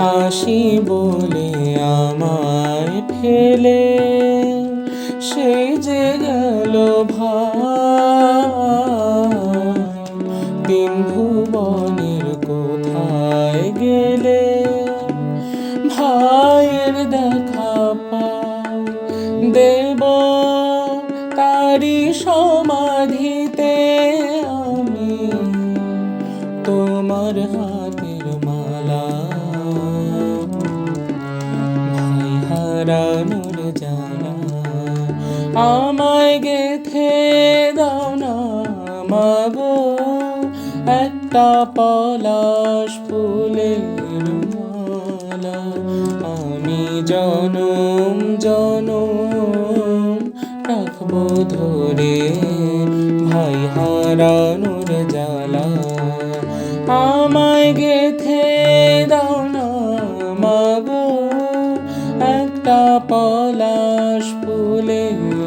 আসি বলে আমায় ফেলে। সে যে গেল তিন ভুবনের কোথায় গেলে? ভাইয়ের দেখা পাই। দেব তারি সমাধিতে আমি। তোমার হাতের হারানোর জানা। আমায় গেথে দাও না মাগো একটা পলাশ ফুলের মালা আমি জনম জনম রাখব ধরে ভাই হারানোর জ্বালা। আমায় গেথে একটা পলাশ ফুলের